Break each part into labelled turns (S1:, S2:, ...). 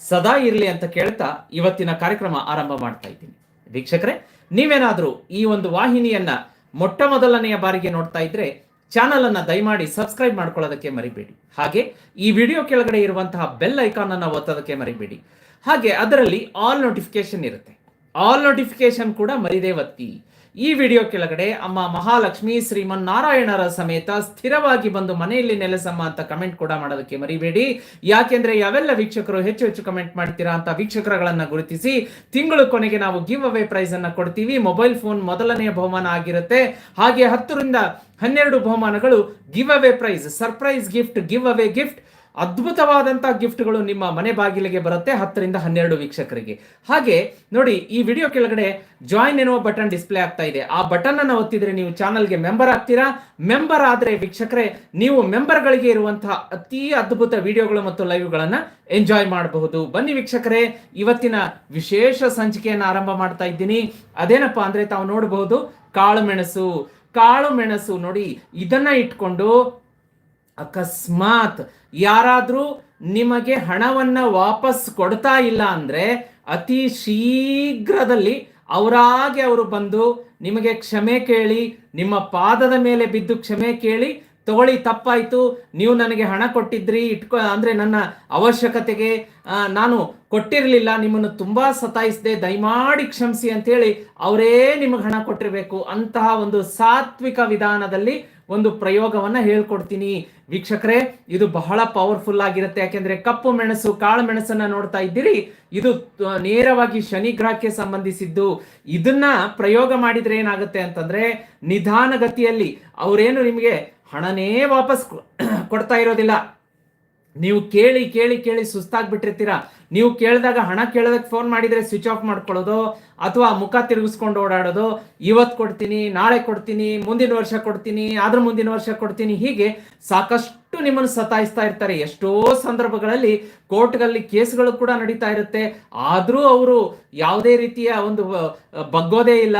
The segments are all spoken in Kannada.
S1: ಸದಾ ಇರಲಿ ಅಂತ ಕೇಳ್ತಾ ಇವತ್ತಿನ ಕಾರ್ಯಕ್ರಮ ಆರಂಭ ಮಾಡ್ತಾ ಇದ್ದೀನಿ. ವೀಕ್ಷಕರೇ, ನೀವೇನಾದರೂ ಈ ಒಂದು ವಾಹಿನಿಯನ್ನ ಮೊಟ್ಟ ಮೊದಲನೆಯ ಬಾರಿಗೆ ನೋಡ್ತಾ ಇದ್ರೆ ಚಾನಲ್ ಅನ್ನ ದಯಮಾಡಿ ಸಬ್ಸ್ಕ್ರೈಬ್ ಮಾಡ್ಕೊಳ್ಳೋದಕ್ಕೆ ಮರಿಬೇಡಿ. ಹಾಗೆ ಈ ವಿಡಿಯೋ ಕೆಳಗಡೆ ಇರುವಂತಹ ಬೆಲ್ ಐಕಾನ್ ಅನ್ನ ಒತ್ತೋದಕ್ಕೆ ಮರಿಬೇಡಿ. ಹಾಗೆ ಅದರಲ್ಲಿ ಆಲ್ ನೋಟಿಫಿಕೇಶನ್ ಇರುತ್ತೆ. ಆಲ್ ನೋಟಿಫಿಕೇಶನ್ ಕೂಡ ಮರಿದೇ ಒತ್ತಿ. ಈ ವಿಡಿಯೋ ಕೆಳಗಡೆ ಅಮ್ಮ ಮಹಾಲಕ್ಷ್ಮಿ ಶ್ರೀಮನ್ನಾರಾಯಣರ ಸಮೇತ ಸ್ಥಿರವಾಗಿ ಬಂದು ಮನೆಯಲ್ಲಿ ನೆಲೆಸಮ್ಮ ಅಂತ ಕಮೆಂಟ್ ಕೂಡ ಮಾಡೋದಕ್ಕೆ ಮರಿಬೇಡಿ. ಯಾಕೆಂದ್ರೆ ಯಾವೆಲ್ಲ ವೀಕ್ಷಕರು ಹೆಚ್ಚು ಹೆಚ್ಚು ಕಮೆಂಟ್ ಮಾಡ್ತೀರಾ ಅಂತ ವೀಕ್ಷಕರುಗಳನ್ನ ಗುರುತಿಸಿ ತಿಂಗಳು ಕೊನೆಗೆ ನಾವು ಗಿವ್ ಅವೇ ಪ್ರೈಸ್ ಅನ್ನ ಕೊಡ್ತೀವಿ. ಮೊಬೈಲ್ ಫೋನ್ ಮೊದಲನೆಯ ಬಹುಮಾನ ಆಗಿರುತ್ತೆ. ಹಾಗೆ ಹತ್ತರಿಂದ ಹನ್ನೆರಡು ಬಹುಮಾನಗಳು giveaway prize surprise gift giveaway gift ಅದ್ಭುತವಾದಂತಹ ಗಿಫ್ಟ್ಗಳು ನಿಮ್ಮ ಮನೆ ಬಾಗಿಲಿಗೆ ಬರುತ್ತೆ ಹತ್ತರಿಂದ ಹನ್ನೆರಡು ವೀಕ್ಷಕರಿಗೆ. ಹಾಗೆ ನೋಡಿ, ಈ ವಿಡಿಯೋ ಕೆಳಗಡೆ ಜಾಯಿನ್ ಎನ್ನುವ ಬಟನ್ ಡಿಸ್ಪ್ಲೇ ಆಗ್ತಾ ಇದೆ. ಆ ಬಟನ್ ಅನ್ನು ಒತ್ತಿದ್ರೆ ನೀವು ಚಾನಲ್ಗೆ ಮೆಂಬರ್ ಆಗ್ತೀರಾ? ಮೆಂಬರ್ ಆದ್ರೆ ವೀಕ್ಷಕರೇ, ನೀವು ಮೆಂಬರ್ಗಳಿಗೆ ಇರುವಂತಹ ಅತಿ ಅದ್ಭುತ ವಿಡಿಯೋಗಳು ಮತ್ತು ಲೈವ್ಗಳನ್ನು ಎಂಜಾಯ್ ಮಾಡಬಹುದು. ಬನ್ನಿ ವೀಕ್ಷಕರೇ, ಇವತ್ತಿನ ವಿಶೇಷ ಸಂಚಿಕೆಯನ್ನು ಆರಂಭ ಮಾಡ್ತಾ ಇದ್ದೀನಿ. ಅದೇನಪ್ಪಾ ಅಂದ್ರೆ ತಾವು ನೋಡಬಹುದು ಕಾಳು ಮೆಣಸು. ಕಾಳು ಮೆಣಸು ನೋಡಿ, ಇದನ್ನ ಇಟ್ಕೊಂಡು ಅಕಸ್ಮಾತ್ ಯಾರಾದ್ರೂ ನಿಮಗೆ ಹಣವನ್ನ ವಾಪಸ್ ಕೊಡ್ತಾ ಇಲ್ಲ ಅಂದ್ರೆ ಅತಿ ಶೀಘ್ರದಲ್ಲಿ ಅವರಾಗೆ ಅವರು ಬಂದು ನಿಮಗೆ ಕ್ಷಮೆ ಕೇಳಿ, ನಿಮ್ಮ ಪಾದದ ಮೇಲೆ ಬಿದ್ದು ಕ್ಷಮೆ ಕೇಳಿ ತಗೊಳ್ಳಿ, ತಪ್ಪಾಯಿತು. ನೀವು ನನಗೆ ಹಣ ಕೊಟ್ಟಿದ್ರಿ, ಇಟ್ಕೊ, ಅಂದ್ರೆ ನನ್ನ ಅವಶ್ಯಕತೆಗೆ ನಾನು ಕೊಟ್ಟಿರಲಿಲ್ಲ, ನಿಮ್ಮನ್ನು ತುಂಬಾ ಸತಾಯಿಸಿದೆ, ದಯಮಾಡಿ ಕ್ಷಮಿಸಿ ಅಂತೇಳಿ ಅವರೇ ನಿಮಗೆ ಹಣ ಕೊಟ್ಟಿರಬೇಕು ಅಂತಹ ಒಂದು ಸಾತ್ವಿಕ ವಿಧಾನದಲ್ಲಿ ಒಂದು ಪ್ರಯೋಗವನ್ನ ಹೇಳ್ಕೊಡ್ತೀನಿ. ವೀಕ್ಷಕರೇ, ಇದು ಬಹಳ ಪವರ್ಫುಲ್ ಆಗಿರುತ್ತೆ. ಯಾಕೆಂದ್ರೆ ಕಪ್ಪು ಮೆಣಸು, ಕಾಳು ಮೆಣಸನ್ನ ನೋಡ್ತಾ ಇದ್ದೀರಿ. ಇದು ನೇರವಾಗಿ ಶನಿ ಗ್ರಹಕ್ಕೆ ಸಂಬಂಧಿಸಿದ್ದು. ಇದನ್ನ ಪ್ರಯೋಗ ಮಾಡಿದ್ರೆ ಏನಾಗುತ್ತೆ ಅಂತಂದ್ರೆ ನಿಧಾನಗತಿಯಲ್ಲಿ ಅವರೇನು ನಿಮಗೆ ಹಣನೇ ವಾಪಸ್ ಕೊಡ್ತಾ ಇರೋದಿಲ್ಲ. ನೀವು ಕೇಳಿ ಕೇಳಿ ಕೇಳಿ ಸುಸ್ತಾಗ್ಬಿಟ್ಟಿರ್ತೀರಾ. ನೀವು ಕೇಳಿದಾಗ ಹಣ ಕೇಳೋದಕ್ಕೆ ಫೋನ್ ಮಾಡಿದ್ರೆ ಸ್ವಿಚ್ ಆಫ್ ಮಾಡ್ಕೊಳ್ಳೋದು, ಅಥವಾ ಮುಖ ತಿರುಗಿಸ್ಕೊಂಡು ಓಡಾಡೋದು ಇವತ್ತು ಕೊಡ್ತೀನಿ, ನಾಳೆ ಕೊಡ್ತೀನಿ, ಮುಂದಿನ ವರ್ಷ ಕೊಡ್ತೀನಿ ಅದ್ರ ಮುಂದಿನ ವರ್ಷ ಕೊಡ್ತೀನಿ ಹೀಗೆ ಸಾಕಷ್ಟು ನಿಮ್ಮನ್ನು ಸತಾಯಿಸ್ತಾ ಇರ್ತಾರೆ. ಎಷ್ಟೋ ಸಂದರ್ಭಗಳಲ್ಲಿ ಕೋರ್ಟ್ಗಳಲ್ಲಿ ಕೇಸ್ಗಳು ಕೂಡ ನಡೀತಾ ಇರುತ್ತೆ. ಆದರೂ ಅವರು ಯಾವುದೇ ರೀತಿಯ ಒಂದು ಬಗ್ಗೋದೇ ಇಲ್ಲ.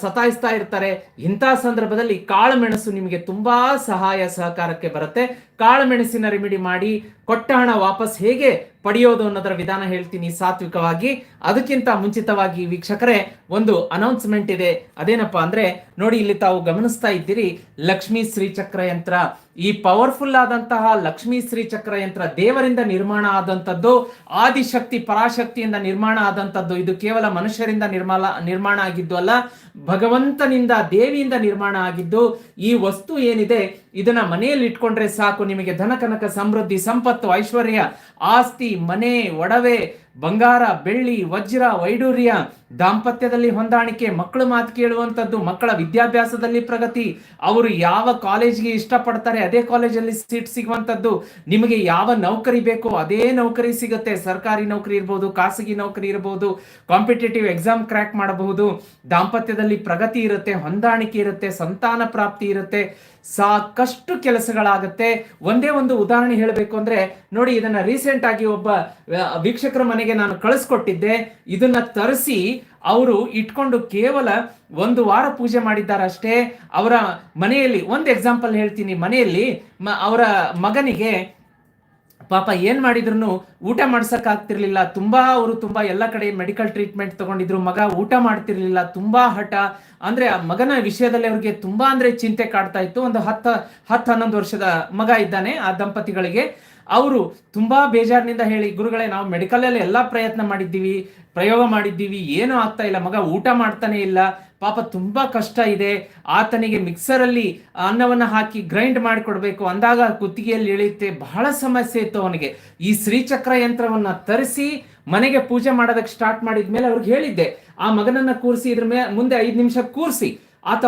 S1: ಸತಾಯಿಸ್ತಾ ಇರ್ತಾರೆ. ಇಂಥ ಸಂದರ್ಭದಲ್ಲಿ ಕಾಳುಮೆಣಸು ನಿಮಗೆ ತುಂಬಾ ಸಹಾಯ ಸಹಕಾರಕ್ಕೆ ಬರುತ್ತೆ. ಕಾಳುಮೆಣಸಿನ ರೆಮಿಡಿ ಮಾಡಿ ಕೊಟ್ಟ ಹಣ ವಾಪಸ್ ಹೇಗೆ ಪಡೆಯೋದು ಅನ್ನೋದರ ವಿಧಾನ ಹೇಳ್ತೀನಿ ಸಾತ್ವಿಕವಾಗಿ. ಅದಕ್ಕಿಂತ ಮುಂಚಿತವಾಗಿ ವೀಕ್ಷಕರೇ, ಒಂದು ಅನೌನ್ಸ್ಮೆಂಟ್ ಇದೆ. ಅದೇನಪ್ಪಾ ಅಂದ್ರೆ, ನೋಡಿ ಇಲ್ಲಿ ತಾವು ಗಮನಿಸ್ತಾ ಇದ್ದೀರಿ, ಲಕ್ಷ್ಮೀ ಶ್ರೀ ಚಕ್ರ ಯಂತ್ರ. ಈ ಪವರ್ಫುಲ್ ಆದಂತಹ ಲಕ್ಷ್ಮೀ ಶ್ರೀ ಚಕ್ರ ಯಂತ್ರ ದೇವರಿಂದ ನಿರ್ಮಾಣ ಆದಂತದ್ದು ಆದಿಶಕ್ತಿ ಪರಾಶಕ್ತಿಯಿಂದ ನಿರ್ಮಾಣ ಆದಂತದ್ದು ಇದು ಕೇವಲ ಮನುಷ್ಯರಿಂದ ನಿರ್ಮಾಣ ನಿರ್ಮಾಣ ಆಗಿದ್ದು ಅಲ್ಲ ಭಗವಂತನಿಂದ, ದೇವಿಯಿಂದ ನಿರ್ಮಾಣ ಆಗಿದ್ದು, ಈ ವಸ್ತು ಏನಿದೆ, ಇದನ್ನ ಮನೆಯಲ್ಲಿ ಇಟ್ಕೊಂಡ್ರೆ ಸಾಕು. ನಿಮಗೆ ಧನಕನಕ ಸಮೃದ್ಧಿ, ಸಂಪತ್ತು, ಐಶ್ವರ್ಯ, ಆಸ್ತಿ, ಮನೆ, ಒಡವೆ ಬಂಗಾರ, ಬೆಳ್ಳಿ, ವಜ್ರ ವೈಡೂರ್ಯ ದಾಂಪತ್ಯದಲ್ಲಿ ಹೊಂದಾಣಿಕೆ, ಮಕ್ಕಳು ಮಾತು ಕೇಳುವಂಥದ್ದು, ಮಕ್ಕಳ ವಿದ್ಯಾಭ್ಯಾಸದಲ್ಲಿ ಪ್ರಗತಿ, ಅವರು ಯಾವ ಕಾಲೇಜ್ಗೆ ಇಷ್ಟಪಡ್ತಾರೆ, ಅದೇ ಕಾಲೇಜಲ್ಲಿ ಸೀಟ್ ಸಿಗುವಂಥದ್ದು, ನಿಮಗೆ ಯಾವ ನೌಕರಿ ಬೇಕೋ ಅದೇ ನೌಕರಿ ಸಿಗುತ್ತೆ. ಸರ್ಕಾರಿ ನೌಕರಿ ಇರ್ಬೋದು, ಖಾಸಗಿ ನೌಕರಿ ಇರ್ಬೋದು, ಕಾಂಪಿಟೇಟಿವ್ ಎಕ್ಸಾಮ್ ಕ್ರ್ಯಾಕ್ ಮಾಡಬಹುದು. ದಾಂಪತ್ಯದಲ್ಲಿ ಪ್ರಗತಿ ಇರುತ್ತೆ, ಹೊಂದಾಣಿಕೆ ಇರುತ್ತೆ, ಸಂತಾನ ಪ್ರಾಪ್ತಿ ಇರುತ್ತೆ. ಸಾಕಷ್ಟು ಕೆಲಸಗಳಾಗುತ್ತೆ. ಒಂದೇ ಒಂದು ಉದಾಹರಣೆ ಹೇಳಬೇಕು ಅಂದ್ರೆ, ನೋಡಿ ಇದನ್ನ ರೀಸೆಂಟ್ ಆಗಿ ಒಬ್ಬ ವೀಕ್ಷಕರ ಮನೆಗೆ ನಾನು ಕಳಿಸ್ಕೊಟ್ಟಿದ್ದೆ. ಇದನ್ನ ತರಿಸಿ ಅವರು ಇಟ್ಕೊಂಡು ಕೇವಲ ಒಂದು ವಾರ ಪೂಜೆ ಮಾಡಿದ್ದಾರೆ ಅಷ್ಟೇ ಅವರ ಮನೆಯಲ್ಲಿ, ಒಂದು ಎಕ್ಸಾಂಪಲ್ ಹೇಳ್ತೀನಿ. ಮನೆಯಲ್ಲಿ ಅವರ ಮಗನಿಗೆ ಪಾಪ ಏನ್ ಮಾಡಿದ್ರು ಊಟ ಮಾಡ್ಸಕ್ ಆಗ್ತಿರ್ಲಿಲ್ಲ. ತುಂಬಾ ಅವರು ತುಂಬಾ ಎಲ್ಲ ಕಡೆ ಮೆಡಿಕಲ್ ಟ್ರೀಟ್ಮೆಂಟ್ ತಗೊಂಡಿದ್ರು. ಮಗ ಊಟ ಮಾಡ್ತಿರ್ಲಿಲ್ಲ. ತುಂಬಾ ಹಠ. ಅಂದ್ರೆ ಆ ಮಗನ ವಿಷಯದಲ್ಲಿ ಅವ್ರಿಗೆ ತುಂಬಾ ಅಂದ್ರೆ ಚಿಂತೆ ಕಾಡ್ತಾ ಇತ್ತು. ಒಂದು ಹತ್ತು ಹತ್ತು ಹನ್ನೊಂದು ವರ್ಷದ ಮಗ ಇದ್ದಾನೆ ಆ ದಂಪತಿಗಳಿಗೆ. ಅವರು ತುಂಬಾ ಬೇಜಾರಿನಿಂದ ಹೇಳಿ, ಗುರುಗಳೇ, ನಾವು ಮೆಡಿಕಲ್ ಅಲ್ಲಿ ಎಲ್ಲಾ ಪ್ರಯತ್ನ ಮಾಡಿದ್ದೀವಿ, ಪ್ರಯೋಗ ಮಾಡಿದ್ದೀವಿ, ಏನೂ ಆಗ್ತಾ ಇಲ್ಲ, ಮಗ ಊಟ ಮಾಡ್ತಾನೆ ಇಲ್ಲ, ಪಾಪ ತುಂಬಾ ಕಷ್ಟ ಇದೆ, ಆತನಿಗೆ ಮಿಕ್ಸರ್ ಅಲ್ಲಿ ಅನ್ನವನ್ನ ಹಾಕಿ ಗ್ರೈಂಡ್ ಮಾಡಿಕೊಡ್ಬೇಕು, ಅಂದಾಗ ಕುತ್ತಿಗೆಯಲ್ಲಿ ಇಳಿಯುತ್ತೆ, ಬಹಳ ಸಮಸ್ಯೆ ಇತ್ತು ಅವನಿಗೆ. ಈ ಶ್ರೀಚಕ್ರ ಯಂತ್ರವನ್ನ ತರಿಸಿ ಮನೆಗೆ ಪೂಜೆ ಮಾಡೋದಕ್ಕೆ ಸ್ಟಾರ್ಟ್ ಮಾಡಿದ್ಮೇಲೆ ಅವ್ರಿಗೆ ಹೇಳಿದ್ದೆ, ಆ ಮಗನನ್ನ ಕೂರಿಸಿ, ಇದ್ರ ಮೇಲೆ ಮುಂದೆ ಐದು ನಿಮಿಷ ಕೂರಿಸಿ, ಆತ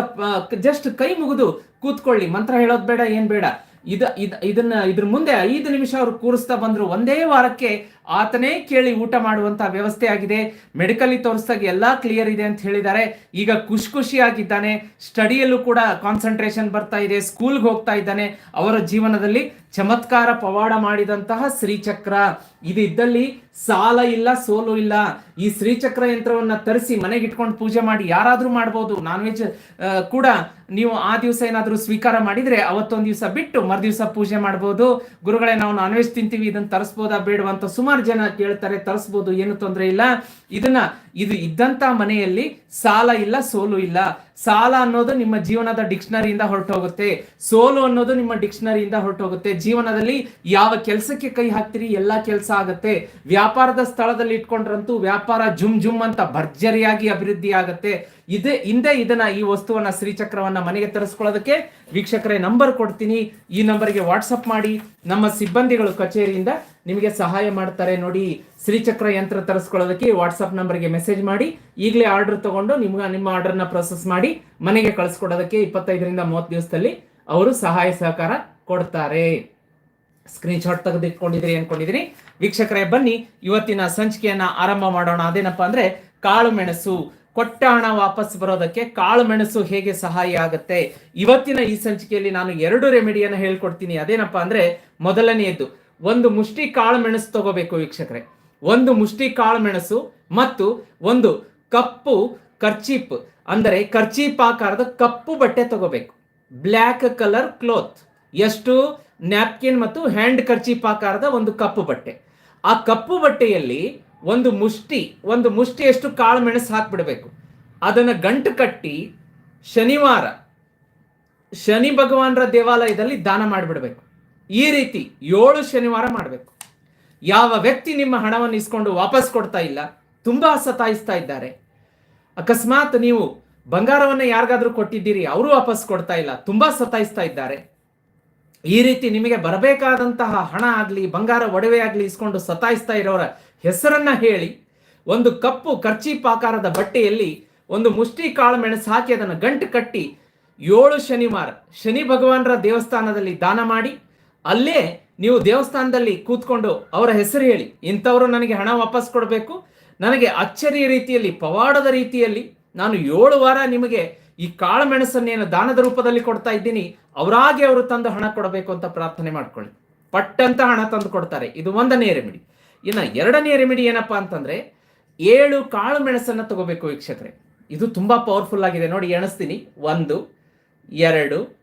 S1: ಜಸ್ಟ್ ಕೈ ಮುಗಿದು ಕೂತ್ಕೊಳ್ಳಿ, ಮಂತ್ರ ಹೇಳೋದು ಬೇಡ, ಏನು ಬೇಡ. ಇದ ಇದ, ಇದನ್ನ, ಇದ್ರ ಮುಂದೆ ಐದು ನಿಮಿಷ ಅವರು ಕೂರಿಸ್ತಾ ಬಂದ್ರು. ಒಂದೇ ವಾರಕ್ಕೆ ಆತನೇ ಕೇಳಿ ಊಟ ಮಾಡುವಂತ ವ್ಯವಸ್ಥೆ ಆಗಿದೆ. ಮೆಡಿಕಲಿ ತೋರಿಸಿದಾಗ ಎಲ್ಲಾ ಕ್ಲಿಯರ್ ಇದೆ ಅಂತ ಹೇಳಿದ್ದಾರೆ. ಈಗ ಖುಷಿ ಖುಷಿಯಾಗಿದ್ದಾನೆ. ಸ್ಟಡಿಯಲ್ಲೂ ಕೂಡ ಕಾನ್ಸಂಟ್ರೇಷನ್ ಬರ್ತಾ ಇದೆ. ಸ್ಕೂಲ್ಗೆ ಹೋಗ್ತಾ ಇದ್ದಾನೆ. ಅವರ ಜೀವನದಲ್ಲಿ ಚಮತ್ಕಾರ ಪವಾಡ ಮಾಡಿದಂತಹ ಶ್ರೀಚಕ್ರ. ಇದು ಇದ್ದಲ್ಲಿ ಸಾಲ ಇಲ್ಲ, ಸೋಲು ಇಲ್ಲ. ಈ ಶ್ರೀಚಕ್ರ ಯಂತ್ರವನ್ನ ತರಿಸಿ ಮನೆಗೆ ಇಟ್ಕೊಂಡು ಪೂಜೆ ಮಾಡಿ ಯಾರಾದರೂ ಮಾಡ್ಬೋದು. ನಾನ್ ವೆಜ್ ಕೂಡ ನೀವು ಆ ದಿವಸ ಏನಾದರೂ ಸ್ವೀಕಾರ ಮಾಡಿದ್ರೆ ಅವತ್ತೊಂದು ದಿವಸ ಬಿಟ್ಟು ಮರುದಿವಸ ಪೂಜೆ ಮಾಡ್ಬೋದು. ಗುರುಗಳೇ, ನಾವು ನಾನ್ ವೆಜ್ ತಿಂತೀವಿ, ಇದನ್ನ ತರಿಸ್ಬೋದಾ ಬೇಡವಂತ ಸುಮಾರು ಜನ ಕೇಳ್ತಾರೆ, ತರಿಸ್ಬೋದು, ಏನು ತೊಂದರೆ ಇಲ್ಲ. ಇದನ್ನ ಇದು ಇದ್ದಂತ ಮನೆಯಲ್ಲಿ ಸಾಲ ಇಲ್ಲ, ಸೋಲು ಇಲ್ಲ. ಸಾಲ ಅನ್ನೋದು ನಿಮ್ಮ ಜೀವನದ ಡಿಕ್ಷನರಿಯಿಂದ ಹೊರಟೋಗುತ್ತೆ. ಸೋಲು ಅನ್ನೋದು ನಿಮ್ಮ ಡಿಕ್ಷನರಿಯಿಂದ ಹೊರಟೋಗುತ್ತೆ. ಜೀವನದಲ್ಲಿ ಯಾವ ಕೆಲಸಕ್ಕೆ ಕೈ ಹಾಕ್ತೀರಿ, ಎಲ್ಲಾ ಕೆಲಸ ಆಗುತ್ತೆ. ವ್ಯಾಪಾರದ ಸ್ಥಳದಲ್ಲಿ ಇಟ್ಕೊಂಡ್ರಂತೂ ವ್ಯಾಪಾರ ಜುಮ್ ಜುಮ್ ಅಂತ ಭರ್ಜರಿಯಾಗಿ ಅಭಿವೃದ್ಧಿ ಆಗುತ್ತೆ ಇದೇ, ಹಿಂದೆ ಇದನ್ನ ಈ ವಸ್ತುವನ್ನ ಶ್ರೀಚಕ್ರವನ್ನ ಮನೆಗೆ ತರಿಸ್ಕೊಳ್ಳೋದಕ್ಕೆ ವೀಕ್ಷಕರೇ ನಂಬರ್ ಕೊಡ್ತೀನಿ. ಈ ನಂಬರ್ಗೆ ವಾಟ್ಸಪ್ ಮಾಡಿ. ನಮ್ಮ ಸಿಬ್ಬಂದಿಗಳು ಕಚೇರಿಯಿಂದ ನಿಮಗೆ ಸಹಾಯ ಮಾಡ್ತಾರೆ ನೋಡಿ. ಶ್ರೀಚಕ್ರ ಯಂತ್ರ ತರಿಸ್ಕೊಳ್ಳೋದಕ್ಕೆ ವಾಟ್ಸಪ್ ನಂಬರ್ಗೆ ಮೆಸೇಜ್ ಮಾಡಿ. ಈಗಲೇ ಆರ್ಡರ್ ತಗೊಂಡು ನಿಮ್ಗೆ ನಿಮ್ಮ ಆರ್ಡರ್ನ ಪ್ರೊಸೆಸ್ ಮಾಡಿ ಮನೆಗೆ ಕಳಿಸ್ಕೊಡೋದಕ್ಕೆ ಇಪ್ಪತ್ತೈದರಿಂದ ಮೂವತ್ತು ದಿವಸದಲ್ಲಿ ಅವರು ಸಹಾಯ ಸಹಕಾರ ಕೊಡ್ತಾರೆ. ಸ್ಕ್ರೀನ್ಶಾಟ್ ತೆಗೆದಿಟ್ಕೊಂಡಿದ್ರಿ ಅನ್ಕೊಂಡಿದ್ರಿ ವೀಕ್ಷಕರೇ ಬನ್ನಿ, ಇವತ್ತಿನ ಸಂಚಿಕೆಯನ್ನ ಆರಂಭ ಮಾಡೋಣ. ಅದೇನಪ್ಪ ಅಂದ್ರೆ ಕಾಳು ಮೆಣಸು. ಕೊಟ್ಟ ಹಣ ವಾಪಸ್ ಬರೋದಕ್ಕೆ ಕಾಳು ಮೆಣಸು ಹೇಗೆ ಸಹಾಯ ಆಗುತ್ತೆ? ಇವತ್ತಿನ ಈ ಸಂಚಿಕೆಯಲ್ಲಿ ನಾನು ಎರಡು ರೆಮಿಡಿಯನ್ನು ಹೇಳ್ಕೊಡ್ತೀನಿ. ಅದೇನಪ್ಪ ಅಂದ್ರೆ ಮೊದಲನೆಯದ್ದು, ಒಂದು ಮುಷ್ಟಿ ಕಾಳು ಮೆಣಸು ತಗೋಬೇಕು ವೀಕ್ಷಕರೆ. ಒಂದು ಮುಷ್ಟಿ ಕಾಳು ಮೆಣಸು ಮತ್ತು ಒಂದು ಕಪ್ಪು ಕರ್ಚೀಪ್. ಅಂದರೆ ಕರ್ಚೀಪ್ ಆಕಾರದ ಕಪ್ಪು ಬಟ್ಟೆ ತಗೋಬೇಕು. Black colour cloth. ಎಷ್ಟು? ನ್ಯಾಪ್ಕಿನ್ ಮತ್ತು ಹ್ಯಾಂಡ್ ಕರ್ಚೀಪ್ ಆಕಾರದ ಒಂದು ಕಪ್ಪು ಬಟ್ಟೆ. ಆ ಕಪ್ಪು ಬಟ್ಟೆಯಲ್ಲಿ ಒಂದು ಮುಷ್ಟಿ, ಒಂದು ಮುಷ್ಟಿಯಷ್ಟು ಕಾಳು ಮೆಣಸು ಹಾಕ್ಬಿಡಬೇಕು. ಅದನ್ನು ಗಂಟು ಕಟ್ಟಿ ಶನಿವಾರ ಶನಿ ಭಗವಾನರ ದೇವಾಲಯದಲ್ಲಿ ದಾನ ಮಾಡಿಬಿಡಬೇಕು. ಈ ರೀತಿ ಏಳು ಶನಿವಾರ ಮಾಡಬೇಕು. ಯಾವ ವ್ಯಕ್ತಿ ನಿಮ್ಮ ಹಣವನ್ನು ಇಸ್ಕೊಂಡು ವಾಪಸ್ ಕೊಡ್ತಾ ಇಲ್ಲ, ತುಂಬ ಸತಾಯಿಸ್ತಾ ಇದ್ದಾರೆ. ಅಕಸ್ಮಾತ್ ನೀವು ಬಂಗಾರವನ್ನು ಯಾರಿಗಾದ್ರೂ ಕೊಟ್ಟಿದ್ದೀರಿ, ಅವರು ವಾಪಸ್ ಕೊಡ್ತಾ ಇಲ್ಲ, ತುಂಬ ಸತಾಯಿಸ್ತಾ ಇದ್ದಾರೆ. ಈ ರೀತಿ ನಿಮಗೆ ಬರಬೇಕಾದಂತಹ ಹಣ ಆಗಲಿ, ಬಂಗಾರ ಒಡವೆ ಆಗಲಿ ಇಸ್ಕೊಂಡು ಸತಾಯಿಸ್ತಾ ಇರೋರ ಹೆಸರನ್ನ ಹೇಳಿ, ಒಂದು ಕಪ್ಪು ಆಕಾರದ ಬಟ್ಟೆಯಲ್ಲಿ ಒಂದು ಮುಷ್ಟಿ ಕಾಳು ಮೆಣಸು ಹಾಕಿ ಅದನ್ನು ಗಂಟು ಕಟ್ಟಿ ಏಳು ಶನಿವಾರ ಶನಿ ಭಗವಾನರ ದೇವಸ್ಥಾನದಲ್ಲಿ ದಾನ ಮಾಡಿ, ಅಲ್ಲೇ ನೀವು ದೇವಸ್ಥಾನದಲ್ಲಿ ಕೂತ್ಕೊಂಡು ಅವರ ಹೆಸರು ಹೇಳಿ. ಇಂಥವರು ನನಗೆ ಹಣ ವಾಪಸ್ ಕೊಡಬೇಕು, ನನಗೆ ಅಚ್ಚರಿಯ ರೀತಿಯಲ್ಲಿ, ಪವಾಡದ ರೀತಿಯಲ್ಲಿ ನಾನು ಏಳು ವಾರ ನಿಮಗೆ ಈ ಕಾಳು ಮೆಣಸನ್ನೇನು ದಾನದ ರೂಪದಲ್ಲಿ ಕೊಡ್ತಾ ಇದ್ದೀನಿ, ಅವರಾಗೆ ಅವರು ತಂದು ಹಣ ಕೊಡಬೇಕು ಅಂತ ಪ್ರಾರ್ಥನೆ ಮಾಡ್ಕೊಳ್ಳಿ. ಪಟ್ಟಂತ ಹಣ ತಂದು ಕೊಡ್ತಾರೆ. ಇದು ಒಂದನೇ ರೆಮಿಡಿ. ಇನ್ನ ಎರಡನೇ ರೆಮಿಡಿ ಏನಪ್ಪಾ ಅಂತಂದ್ರೆ ಏಳು ಕಾಳು ಮೆಣಸನ್ನು ತಗೋಬೇಕು ವೀಕ್ಷಕರೆ. ಇದು ತುಂಬಾ ಪವರ್ಫುಲ್ ಆಗಿದೆ. ನೋಡಿ, ಎಣಿಸ್ತೀನಿ. ಒಂದು, ಎರಡು,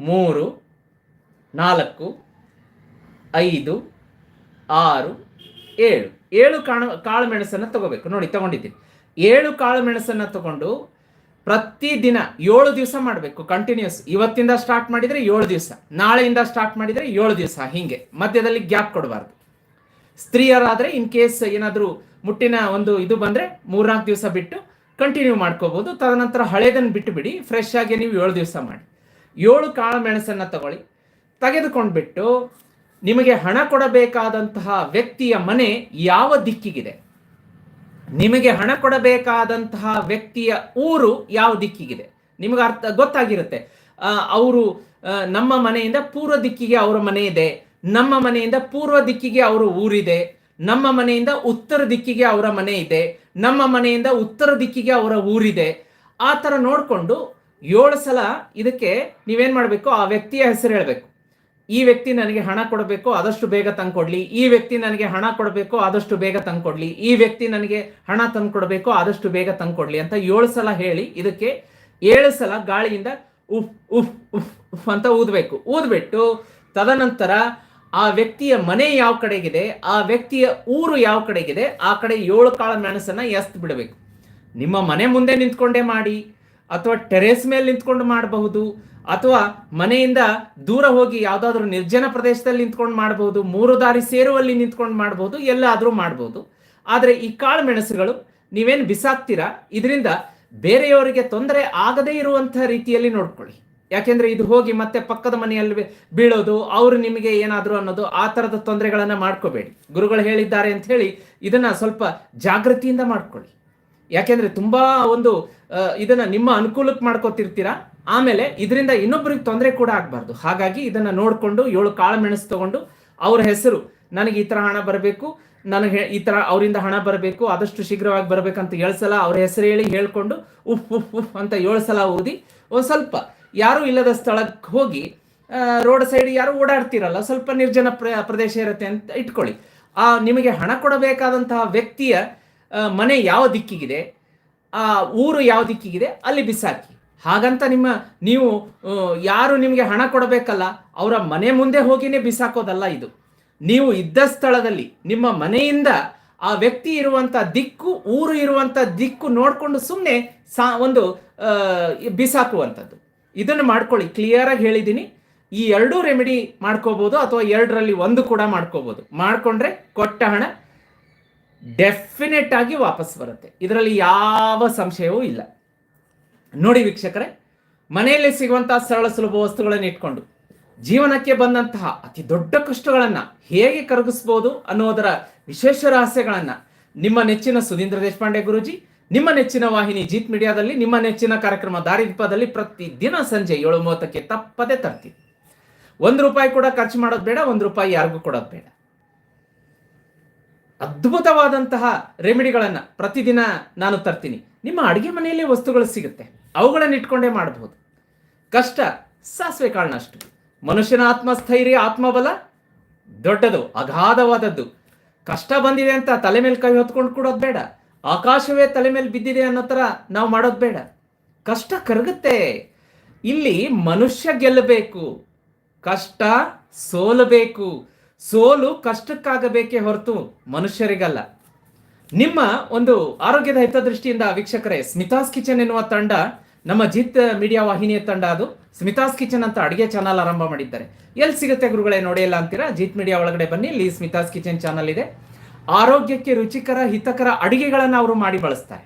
S1: ಮೂರು, ನಾಲ್ಕು, ಐದು, ಆರು, ಏಳು. ಏಳು ಕಾಳು ಕಾಳು ಮೆಣಸನ್ನು ತಗೋಬೇಕು. ನೋಡಿ, ತಗೊಂಡಿದ್ದೀನಿ. ಏಳು ಕಾಳು ಮೆಣಸನ್ನು ತಗೊಂಡು ಪ್ರತಿದಿನ ಏಳು ದಿವಸ ಮಾಡಬೇಕು. ಕಂಟಿನ್ಯೂಸ್ ಇವತ್ತಿಂದ ಸ್ಟಾರ್ಟ್ ಮಾಡಿದರೆ ಏಳು ದಿವಸ. ನಾಳೆಯಿಂದ ಸ್ಟಾರ್ಟ್ ಮಾಡಿದರೆ ಏಳು ದಿವಸ. ಹೀಗೆ. ಮಧ್ಯದಲ್ಲಿ ಗ್ಯಾಪ್ ಕೊಡಬಾರ್ದು. ಸ್ತ್ರೀಯರಾದರೆ ಇನ್ ಕೇಸ್ ಏನಾದರೂ ಮುಟ್ಟಿನ ಒಂದು ಇದು ಬಂದರೆ ಮೂರ್ನಾಲ್ಕು ದಿವಸ ಬಿಟ್ಟು ಕಂಟಿನ್ಯೂ ಮಾಡ್ಕೋಬೋದು. ತದನಂತರ ಹಳೇದನ್ನು ಬಿಟ್ಟು ಬಿಡಿ ಫ್ರೆಶ್ ಆಗಿ ನೀವು ಏಳು ದಿವಸ ಮಾಡಿ. ಏಳು ಕಾಳು ಮೆಣಸನ್ನು ತಗೊಳ್ಳಿ. ತೆಗೆದುಕೊಂಡ್ಬಿಟ್ಟು ನಿಮಗೆ ಹಣ ಕೊಡಬೇಕಾದಂತಹ ವ್ಯಕ್ತಿಯ ಮನೆ ಯಾವ ದಿಕ್ಕಿಗಿದೆ? ನಿಮಗೆ ಹಣ ಕೊಡಬೇಕಾದಂತಹ ವ್ಯಕ್ತಿಯ ಊರು ಯಾವ ದಿಕ್ಕಿಗಿದೆ? ನಿಮಗೆ ಅರ್ಥ ಗೊತ್ತಾಗಿರುತ್ತೆ ಅವರು ನಮ್ಮ ಮನೆಯಿಂದ ಪೂರ್ವ ದಿಕ್ಕಿಗೆ ಅವರ ಮನೆ ಇದೆ. ನಮ್ಮ ಮನೆಯಿಂದ ಪೂರ್ವ ದಿಕ್ಕಿಗೆ ಅವರ ಊರಿದೆ, ನಮ್ಮ ಮನೆಯಿಂದ ಉತ್ತರ ದಿಕ್ಕಿಗೆ ಅವರ ಮನೆ ಇದೆ, ನಮ್ಮ ಮನೆಯಿಂದ ಉತ್ತರ ದಿಕ್ಕಿಗೆ ಅವರ ಊರಿದೆ. ಆ ಥರ ನೋಡಿಕೊಂಡು ಏಳು ಸಲ ಇದಕ್ಕೆ ನೀವೇನು ಮಾಡಬೇಕು? ಆ ವ್ಯಕ್ತಿಯ ಹೆಸರು ಹೇಳಬೇಕು. ಈ ವ್ಯಕ್ತಿ ನನಗೆ ಹಣ ಕೊಡಬೇಕು, ಆದಷ್ಟು ಬೇಗ ತಂದ್ಕೊಡ್ಲಿ. ಈ ವ್ಯಕ್ತಿ ನನಗೆ ಹಣ ಕೊಡಬೇಕು, ಆದಷ್ಟು ಬೇಗ ತಂದ್ಕೊಡ್ಲಿ. ಈ ವ್ಯಕ್ತಿ ನನಗೆ ಹಣ ತಂದ್ಕೊಡ್ಬೇಕು, ಆದಷ್ಟು ಬೇಗ ತಂದ್ಕೊಡ್ಲಿ ಅಂತ ಏಳು ಸಲ ಹೇಳಿ ಇದಕ್ಕೆ ಏಳು ಸಲ ಗಾಳಿಯಿಂದ ಉಫ್ ಉಫ್ ಉಫ್ ಉಫ್ ಅಂತ ಊದಬೇಕು. ಊದ್ಬಿಟ್ಟು ತದನಂತರ ಆ ವ್ಯಕ್ತಿಯ ಮನೆ ಯಾವ ಕಡೆಗಿದೆ, ಆ ವ್ಯಕ್ತಿಯ ಊರು ಯಾವ ಕಡೆಗಿದೆ, ಆ ಕಡೆ ಏಳು ಕಾಳ ಮೆಣಸನ್ನ ಎಸ್ತ್ ಬಿಡಬೇಕು. ನಿಮ್ಮ ಮನೆ ಮುಂದೆ ನಿಂತ್ಕೊಂಡೇ ಮಾಡಿ, ಅಥವಾ ಟೆರೇಸ್ ಮೇಲೆ ನಿಂತ್ಕೊಂಡು ಮಾಡಬಹುದು, ಅಥವಾ ಮನೆಯಿಂದ ದೂರ ಹೋಗಿ ಯಾವುದಾದ್ರೂ ನಿರ್ಜನ ಪ್ರದೇಶದಲ್ಲಿ ನಿಂತ್ಕೊಂಡು ಮಾಡಬಹುದು, ಮೂರು ದಾರಿ ಸೇರುವಲ್ಲಿ ನಿಂತ್ಕೊಂಡು ಮಾಡಬಹುದು, ಎಲ್ಲಾದರೂ ಮಾಡಬಹುದು. ಆದರೆ ಈ ಕಾಳು ಮೆಣಸುಗಳು ನೀವೇನು ಬಿಸಾಕ್ತೀರಾ? ಇದರಿಂದ ಬೇರೆಯವರಿಗೆ ತೊಂದರೆ ಆಗದೇ ಇರುವಂತಹ ರೀತಿಯಲ್ಲಿ ನೋಡ್ಕೊಳ್ಳಿ. ಯಾಕೆಂದ್ರೆ ಇದು ಹೋಗಿ ಮತ್ತೆ ಪಕ್ಕದ ಮನೆಯಲ್ಲಿ ಬೀಳೋದು, ಅವರು ನಿಮಗೆ ಏನಾದರೂ ಅನ್ನೋದು, ಆ ಥರದ ತೊಂದರೆಗಳನ್ನು ಮಾಡ್ಕೋಬೇಡಿ. ಗುರುಗಳು ಹೇಳಿದ್ದಾರೆ ಅಂತ ಹೇಳಿ ಇದನ್ನ ಸ್ವಲ್ಪ ಜಾಗೃತಿಯಿಂದ ಮಾಡ್ಕೊಳ್ಳಿ. ಯಾಕೆಂದ್ರೆ ತುಂಬಾ ಒಂದು ಇದನ್ನ ನಿಮ್ಮ ಅನುಕೂಲಕ್ಕೆ ಮಾಡ್ಕೋತಿರ್ತೀರಾ? ಆಮೇಲೆ ಇದರಿಂದ ಇನ್ನೊಬ್ಬರಿಗೆ ತೊಂದರೆ ಕೂಡ ಆಗಬಾರ್ದು. ಹಾಗಾಗಿ ಇದನ್ನ ನೋಡಿಕೊಂಡು ಏಳು ಕಾಳು ಮೆಣಸು ತಗೊಂಡು ಅವ್ರ ಹೆಸರು, ನನಗೆ ಈ ತರ ಹಣ ಬರಬೇಕು, ನನಗೆ ಈ ತರ ಅವರಿಂದ ಹಣ ಬರಬೇಕು, ಆದಷ್ಟು ಶೀಘ್ರವಾಗಿ ಬರಬೇಕಂತ ಏಳು ಸಲ ಅವ್ರ ಹೆಸರು ಹೇಳಿ ಹೇಳ್ಕೊಂಡು ಉಫ್ ಉಫ್ ಉಫ್ ಅಂತ ಏಳು ಸಲ ಓದಿ ಒಂದು ಸ್ವಲ್ಪ ಯಾರೂ ಇಲ್ಲದ ಸ್ಥಳಕ್ಕೆ ಹೋಗಿ ರೋಡ್ ಸೈಡ್ ಯಾರು ಓಡಾಡ್ತಿರಲ್ಲ, ಸ್ವಲ್ಪ ನಿರ್ಜನ ಪ್ರ, ಪ್ರದೇಶ ಇರುತ್ತೆ ಅಂತ ಇಟ್ಕೊಳ್ಳಿ. ಆ, ನಿಮಗೆ ಹಣ ಕೊಡಬೇಕಾದಂತಹ ವ್ಯಕ್ತಿಯ ಮನೆ ಯಾವ ದಿಕ್ಕಿಗಿದೆ, ಆ, ಊರು ಯಾವ ದಿಕ್ಕಿಗಿದೆ, ಅಲ್ಲಿ ಬಿಸಾಕಿ. ಹಾಗಂತ ನಿಮ್ಮ, ನೀವು ಯಾರು ನಿಮಗೆ ಹಣ ಕೊಡಬೇಕಲ್ಲ, ಅವರ ಮನೆ ಮುಂದೆ ಹೋಗಿನೇ ಬಿಸಾಕೋದಲ್ಲ ಇದು. ನೀವು ಇದ್ದ ಸ್ಥಳದಲ್ಲಿ, ನಿಮ್ಮ ಮನೆಯಿಂದ ಆ ವ್ಯಕ್ತಿ ಇರುವಂಥ ದಿಕ್ಕು, ಊರು ಇರುವಂಥ ದಿಕ್ಕು ನೋಡಿಕೊಂಡು ಸುಮ್ಮನೆ ಸಾ, ಒಂದು ಬಿಸಾಕುವಂಥದ್ದು. ಇದನ್ನು ಮಾಡ್ಕೊಳ್ಳಿ. ಕ್ಲಿಯರ್ ಆಗಿ ಹೇಳಿದ್ದೀನಿ. ಈ ಎರಡೂ ರೆಮಿಡಿ ಮಾಡ್ಕೋಬಹುದು ಅಥವಾ ಎರಡರಲ್ಲಿ ಒಂದು ಕೂಡ ಮಾಡ್ಕೋಬಹುದು ಮಾಡ್ಕೊಂಡ್ರೆ ಕೊಟ್ಟ ಹಣ ಡೆಫಿನೆಟ್ ಆಗಿ ವಾಪಸ್ ಬರುತ್ತೆ. ಇದರಲ್ಲಿ ಯಾವ ಸಂಶಯವೂ ಇಲ್ಲ. ನೋಡಿ ವೀಕ್ಷಕರೇ, ಮನೆಯಲ್ಲಿ ಸಿಗುವಂತಹ ಸರಳ ಸುಲಭ ವಸ್ತುಗಳನ್ನು ಇಟ್ಕೊಂಡು, ಜೀವನಕ್ಕೆ ಬಂದಂತಹ ಅತಿ ದೊಡ್ಡ ಕಷ್ಟಗಳನ್ನ ಹೇಗೆ ಕರಗಿಸ್ಬೋದು ಅನ್ನೋದರ ವಿಶೇಷ ರಹಸ್ಯಗಳನ್ನ ನಿಮ್ಮ ನೆಚ್ಚಿನ ಸುಧೀಂದ್ರ ದೇಶಪಾಂಡೆ ಗುರುಜಿ ನಿಮ್ಮ ನೆಚ್ಚಿನ ವಾಹಿನಿ ಜೀತ್ ಮೀಡಿಯಾದಲ್ಲಿ ನಿಮ್ಮ ನೆಚ್ಚಿನ ಕಾರ್ಯಕ್ರಮ ದಾರಿದೀಪದಲ್ಲಿ ಪ್ರತಿದಿನ ಸಂಜೆ ಏಳು ಮೂವತ್ತಕ್ಕೆ ತಪ್ಪದೆ ತರ್ತೀವಿ ಒಂದು ರೂಪಾಯಿ ಕೂಡ ಖರ್ಚು ಮಾಡೋದು ಬೇಡ, ಒಂದು ರೂಪಾಯಿ ಯಾರಿಗೂ ಕೊಡೋದು ಬೇಡ. ಅದ್ಭುತವಾದಂತಹ ರೆಮಿಡಿಗಳನ್ನು ಪ್ರತಿದಿನ ನಾನು ತರ್ತೀನಿ. ನಿಮ್ಮ ಅಡುಗೆ ಮನೆಯಲ್ಲಿ ವಸ್ತುಗಳು ಸಿಗುತ್ತೆ. ಅವುಗಳನ್ನು ಇಟ್ಕೊಂಡೇ ಮಾಡಬಹುದು ಕಷ್ಟ, ಸಾಸಿವೆ ಕಾಳನಷ್ಟು ಮನುಷ್ಯನ ಆತ್ಮಸ್ಥೈರ್ಯ, ಆತ್ಮಬಲ ದೊಡ್ಡದು, ಅಗಾಧವಾದದ್ದು. ಕಷ್ಟ ಬಂದಿದೆ ಅಂತ ತಲೆ ಮೇಲೆ ಕೈ ಹೊತ್ಕೊಂಡು ಕೊಡೋದು ಬೇಡ. ಆಕಾಶವೇ ತಲೆ ಮೇಲೆ ಬಿದ್ದಿದೆ ಅನ್ನೋ ಥರ ನಾವು ಮಾಡೋದು ಬೇಡ. ಕಷ್ಟ ಕರಗುತ್ತೆ. ಇಲ್ಲಿ ಮನುಷ್ಯ ಗೆಲ್ಲಬೇಕು. ಕಷ್ಟ ಸೋಲಬೇಕು. ಸೋಲು ಕಷ್ಟಕ್ಕಾಗಬೇಕೇ ಹೊರತು ಮನುಷ್ಯರಿಗಲ್ಲ. ನಿಮ್ಮ ಒಂದು ಆರೋಗ್ಯದ ಹಿತದೃಷ್ಟಿಯಿಂದ ವೀಕ್ಷಕರೇ, ಸ್ಮಿತಾಸ್ ಕಿಚನ್ ಎನ್ನುವ ತಂಡ ನಮ್ಮ ಜಿತ್ ಮೀಡಿಯಾ ವಾಹಿನಿಯ ತಂಡ ಅದು. ಸ್ಮಿತಾಸ್ ಕಿಚನ್ ಅಂತ ಅಡಿಗೆ ಚಾನಲ್ ಆರಂಭ ಮಾಡಿದ್ದಾರೆ. ಎಲ್ಲಿ ಸಿಗುತ್ತೆ ಗುರುಗಳೇ ನೋಡಿಲ್ಲ ಅಂತೀರಾ? ಜಿತ್ ಮೀಡಿಯಾ ಒಳಗಡೆ ಬನ್ನಿ. ಇಲ್ಲಿ ಸ್ಮಿತಾಸ್ ಕಿಚನ್ ಚಾನಲ್ ಇದೆ. ಆರೋಗ್ಯಕ್ಕೆ ರುಚಿಕರ, ಹಿತಕರ ಅಡುಗೆಗಳನ್ನು ಅವರು ಮಾಡಿ ಬಳಸ್ತಾರೆ.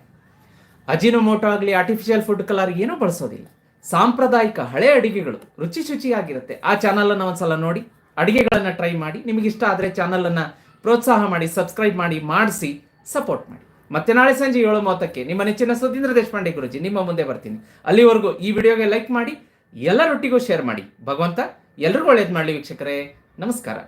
S1: ಅಜಿನೋಮೋಟೋ ಆಗಲಿ ಆರ್ಟಿಫಿಷಿಯಲ್ ಫುಡ್ ಕಲರ್ ಏನೂ ಬಳಸೋದಿಲ್ಲ. ಸಾಂಪ್ರದಾಯಿಕ ಹಳೆ ಅಡುಗೆಗಳು ರುಚಿ ಶುಚಿಯಾಗಿರುತ್ತೆ. ಆ ಚಾನಲನ್ನು ಒಂದ್ಸಲ ನೋಡಿ, ಅಡುಗೆಗಳನ್ನು ಟ್ರೈ ಮಾಡಿ ನಿಮಗೆ ಇಷ್ಟ ಆದರೆ ಚಾನಲನ್ನು ಪ್ರೋತ್ಸಾಹ ಮಾಡಿ ಸಬ್ಸ್ಕ್ರೈಬ್ ಮಾಡಿ, ಮಾಡಿಸಿ ಸಪೋರ್ಟ್ ಮಾಡಿ. ಮತ್ತೆ ನಾಳೆ ಸಂಜೆ ಏಳು ಮೂವತ್ತಕ್ಕೆ ನಿಮ್ಮ ನೆಚ್ಚಿನ ಸುಧೀಂದ್ರ ದೇಶಪಾಂಡೆ ಗುರುಜಿ ನಿಮ್ಮ ಮುಂದೆ ಬರ್ತೀನಿ. ಅಲ್ಲಿವರೆಗೂ ಈ ವಿಡಿಯೋಗೆ ಲೈಕ್ ಮಾಡಿ ಎಲ್ಲರೊಟ್ಟಿಗೂ ಶೇರ್ ಮಾಡಿ. ಭಗವಂತ ಎಲ್ರಿಗೂ ಒಳ್ಳೇದು ಮಾಡಲಿ ವೀಕ್ಷಕರೇ. ನಮಸ್ಕಾರ.